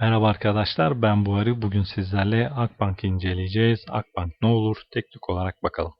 Merhaba arkadaşlar ben Buhari. Bugün sizlerle Akbank inceleyeceğiz. Akbank ne olur teknik olarak bakalım.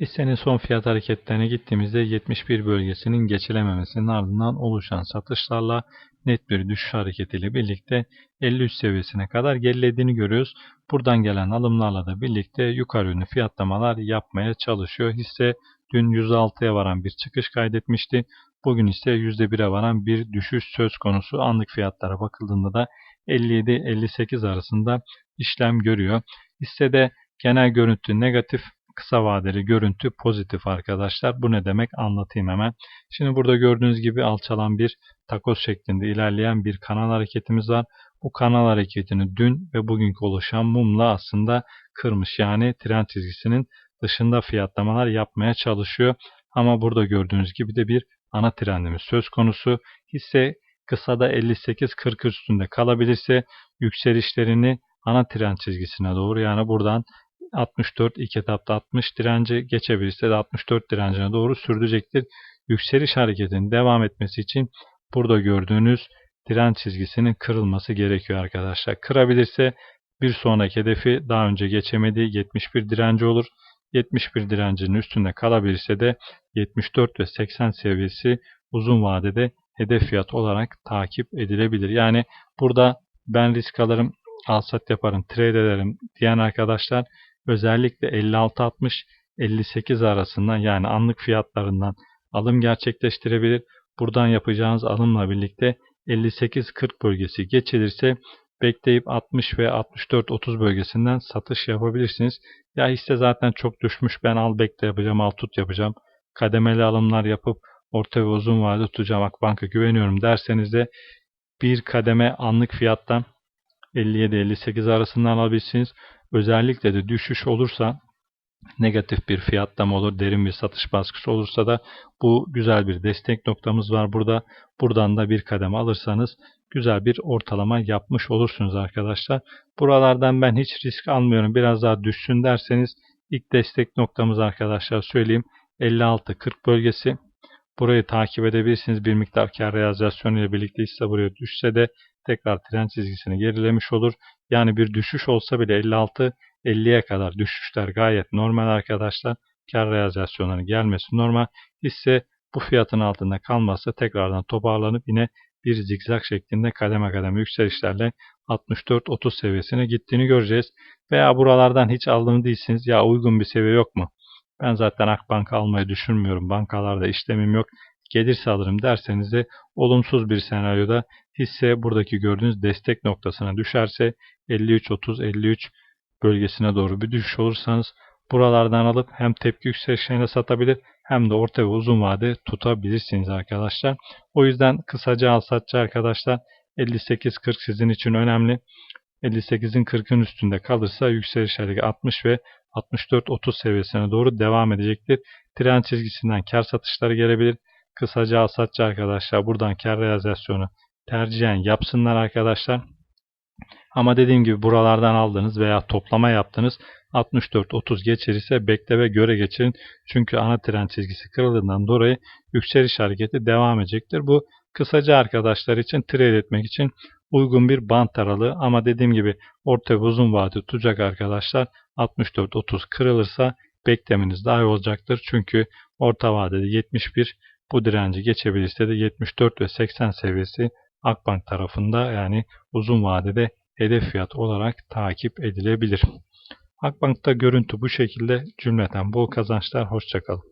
Hissenin son fiyat hareketlerine gittiğimizde 71 bölgesinin geçilememesinin ardından oluşan satışlarla net bir düşüş hareketiyle birlikte 53 seviyesine kadar gerilediğini görüyoruz. Buradan gelen alımlarla da birlikte yukarı yönlü fiyatlamalar yapmaya çalışıyor. Hisse dün 106'ya varan bir çıkış kaydetmişti. Bugün ise %1'e varan bir düşüş söz konusu. Anlık fiyatlara bakıldığında da 57-58 arasında işlem görüyor. Hissede genel görüntü negatif, kısa vadeli görüntü pozitif arkadaşlar. Bu ne demek anlatayım hemen. Şimdi burada gördüğünüz gibi alçalan bir takoz şeklinde ilerleyen bir kanal hareketimiz var. Bu kanal hareketini dün ve bugünkü oluşan mumla aslında kırmış. Yani trend çizgisinin dışında fiyatlamalar yapmaya çalışıyor. Ama burada gördüğünüz gibi de bir ana trendimiz söz konusu. Hisse kısada 58-40 üstünde kalabilirse yükselişlerini ana trend çizgisine doğru yani buradan 64 ilk etapta 60 direnci geçebilirse de 64 direncine doğru sürdürecektir. Yükseliş hareketinin devam etmesi için burada gördüğünüz direnç çizgisinin kırılması gerekiyor arkadaşlar. Kırabilirse bir sonraki hedefi daha önce geçemediği 71 direnci olur. 71 direncinin üstünde kalabilirse de 74 ve 80 seviyesi uzun vadede hedef fiyat olarak takip edilebilir. Yani burada ben risk alırım, alsat yaparım, trade ederim diyen arkadaşlar özellikle 56-60 58 arasından yani anlık fiyatlarından alım gerçekleştirebilir. Buradan yapacağınız alımla birlikte 58-40 bölgesi geçilirse bekleyip 60 ve 64-30 bölgesinden satış yapabilirsiniz. Ya hisse zaten çok düşmüş ben al bekle yapacağım al tut yapacağım. Kademeli alımlar yapıp orta ve uzun vade tutacağım Akbank'a güveniyorum derseniz de bir kademe anlık fiyattan 57-58 arasından alabilirsiniz. Özellikle de düşüş olursa negatif bir fiyatlama olur, derin bir satış baskısı olursa da bu güzel bir destek noktamız var burada. Buradan da bir kademe alırsanız güzel bir ortalama yapmış olursunuz arkadaşlar. Buralardan ben hiç risk almıyorum. Biraz daha düşsün derseniz ilk destek noktamız arkadaşlar söyleyeyim 56-40 bölgesi. Burayı takip edebilirsiniz. Bir miktar kar realizasyonu ile birlikte hisse buraya düşse de tekrar trend çizgisini gerilemiş olur. Yani bir düşüş olsa bile 56 50'ye kadar düşüşler gayet normal arkadaşlar. Kar realizasyonlarının gelmesi normal. Hisse bu fiyatın altında kalmazsa tekrardan toparlanıp yine bir zigzag şeklinde kademe kademe yükselişlerle 64-30 seviyesine gittiğini göreceğiz. Veya buralardan hiç aldığını değilsiniz. Ya uygun bir seviye yok mu? Ben zaten Akbank almayı düşünmüyorum. Bankalarda işlemim yok. Gelirse alırım derseniz de olumsuz bir senaryoda hisse buradaki gördüğünüz destek noktasına düşerse 53-30-53 bölgesine doğru bir düşüş olursanız buralardan alıp hem tepki yükselişlerine satabilir hem de orta ve uzun vade tutabilirsiniz arkadaşlar. O yüzden kısaca al satçı arkadaşlar 58-40 sizin için önemli. 58'in 40'ın üstünde kalırsa yükseliş hareketi 60 ve 64-30 seviyesine doğru devam edecektir. Trend çizgisinden kar satışları gelebilir. Kısaca al satçı arkadaşlar buradan kar realizasyonu tercihen yapsınlar arkadaşlar. Ama dediğim gibi buralardan aldığınız veya toplama yaptığınız 64-30 geçirirse bekle ve göre geçirin. Çünkü ana trend çizgisi kırıldığından dolayı yükseliş hareketi devam edecektir. Bu kısaca arkadaşlar için trade etmek için uygun bir bant aralığı ama dediğim gibi orta ve uzun vade tutacak arkadaşlar 64-30 kırılırsa beklemeniz daha iyi olacaktır. Çünkü orta vadede 71 bu direnci geçebilirse de 74 ve 80 seviyesi Akbank tarafında yani uzun vadede hedef fiyat olarak takip edilebilir. Akbank'ta görüntü bu şekilde cümleten bol kazançlar. Hoşçakalın.